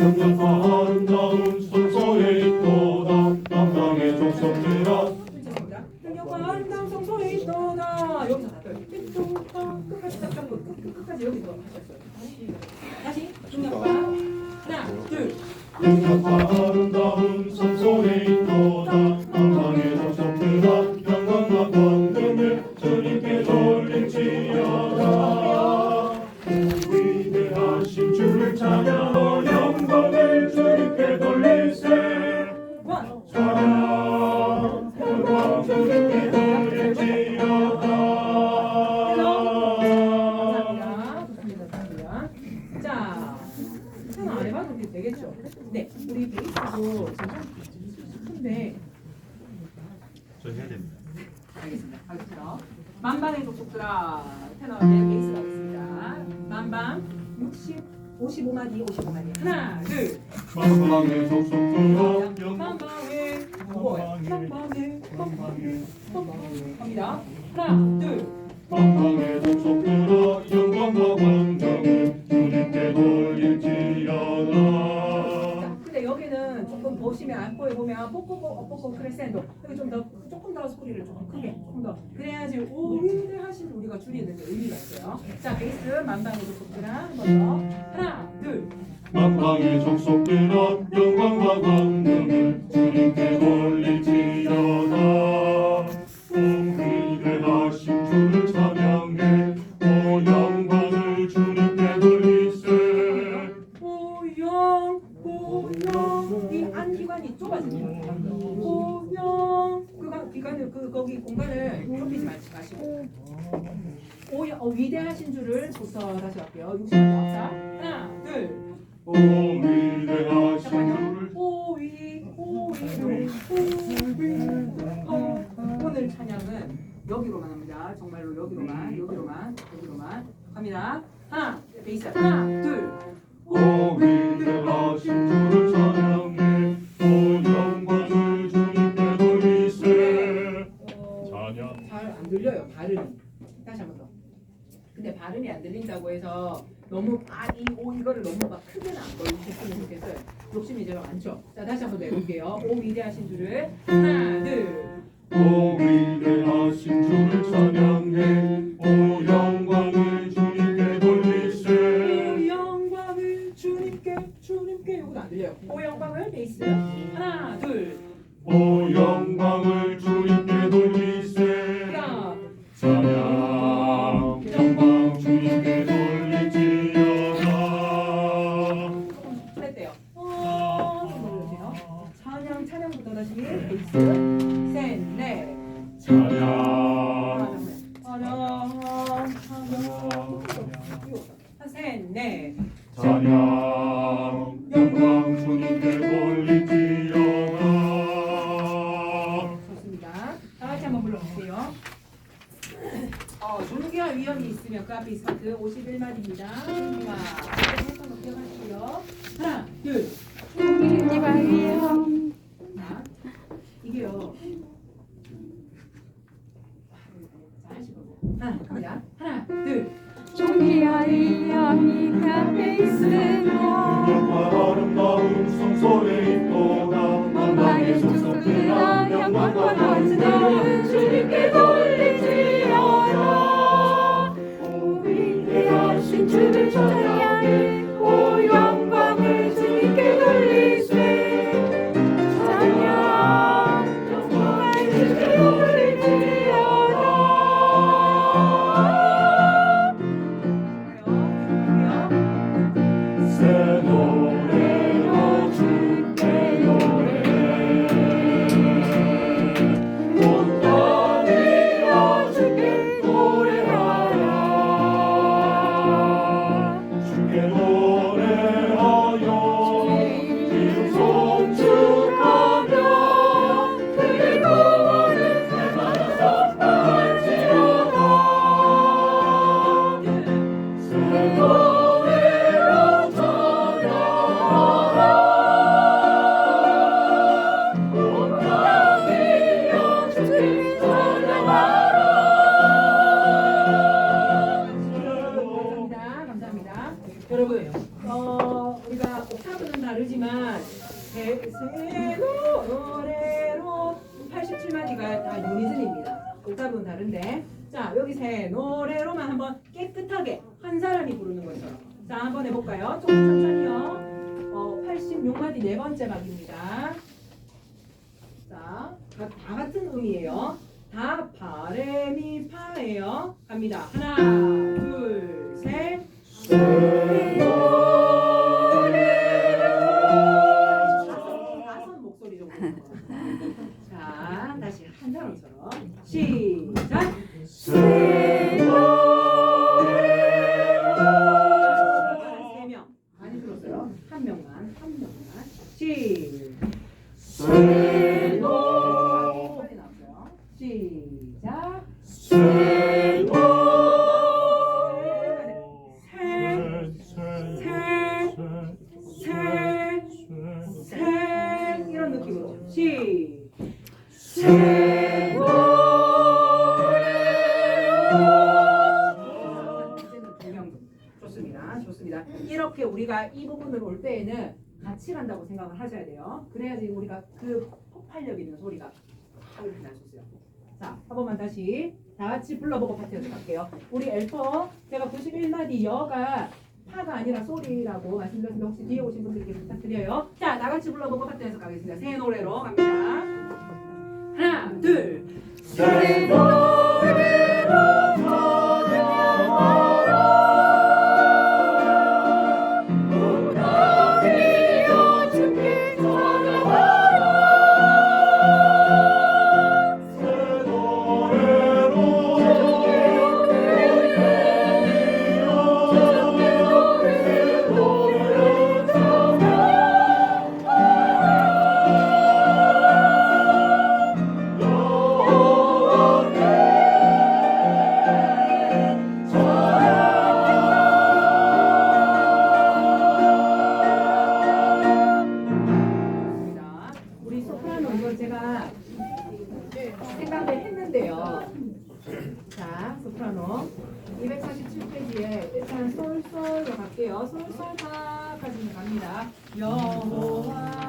아름다운 성소에 있도다 남방의 족속들아 죄송합니다. 영광과 아름다운 성소에 있도다. 여기서 다 끝까지 딱 잡고 끝, 끝, 끝까지 여기서 하셨어요. 다시 중력과 하나 둘 영광과 아름다운 성 해봐도 이렇게 되겠죠? 네, 우리 베이스도 큰데 저 해야 됩니다 알겠습니다. 가겠습니다. 만방의 족속들아 테너 네 베이스 가겠습니다. 만방 60, 55마디, 55마디. 하나, 둘. 만방의 족속들아 영광 만방의 뭐예요? 만방의 만방의 갑니다. 하나, 둘. 만방의 족속들아 영광과 광명을 보면 뽀뽀뽀 뽀뽀 크레센도 여기 좀더 조금 더 소리를 조금 크게 조금 더 그래야지 오 위대하신 우리가 줄이는 데 의미가 있어요. 자 베이스 만방의 족속들아 한번 더. 하나, 둘. 만방의 족속들아 영광과 광명 위대하신 줄을부터 다시 할게요. 60번 합사 하나 둘 오 위대하신 오위 어 오늘 찬양은 여기로만 합니다. 정말로 여기로만 여기로만 여기로만 갑니다. 하나 베이스 하나 둘 발음이 안 들린다고 해서 너무 아이 오 이거를 너무 막 크게는 안 걸리셨으면 좋겠어요. 욕심이 제가 많죠. 자 다시 한번더 해볼게요. 오 위대하신 줄을 하나 둘. 오 위대하신 주를 찬양해 오영 셋넷 찬양 영광 주님께 돌릴지어다 좋습니다. 다 같이 한번 불러볼게요. 어, 존귀와 위험이 있으면 그 앞에 스타트 51마디입니다. 존귀와 한번 기억하시고요. 하나, 둘. 위험 자, 이게요. 자, 하시고. 하나, 갑니다. 하나, 둘. 세, 세 노래로 87마디가 다 유니즌입니다. 옥타브는 다른데 자 여기 세 노래로만 한번 깨끗하게 한 사람이 부르는 것처럼 자 한번 해볼까요? 조금 천천히요. 어, 86마디 네 번째 박입니다. 자, 다, 다 같은 음이에요. 다 파레미 파예요. 갑니다. 하나, 둘, 셋. 사람처럼 우리가 이 부분을 올 때에는 같이 간다고 생각을 하셔야 돼요. 그래야지 우리가 그 폭발력 있는 소리가 수 있어요. 자, 한 번만 다시 다 같이 불러보고 파트에서 갈게요. 우리 엘퍼 제가 91마디 여가 파가 아니라 소리라고 말씀드렸는데 혹시 뒤에 오신 분들께 부탁드려요. 자, 다 같이 불러보고 파트에서 가겠습니다. 새 노래로 갑니다. 하나, 둘, 있 이건 제가 생각을 했는데요. 자, 소프라노 247페이지에 일단 솔솔로 갈게요. 솔솔파까지는 갑니다. 여호와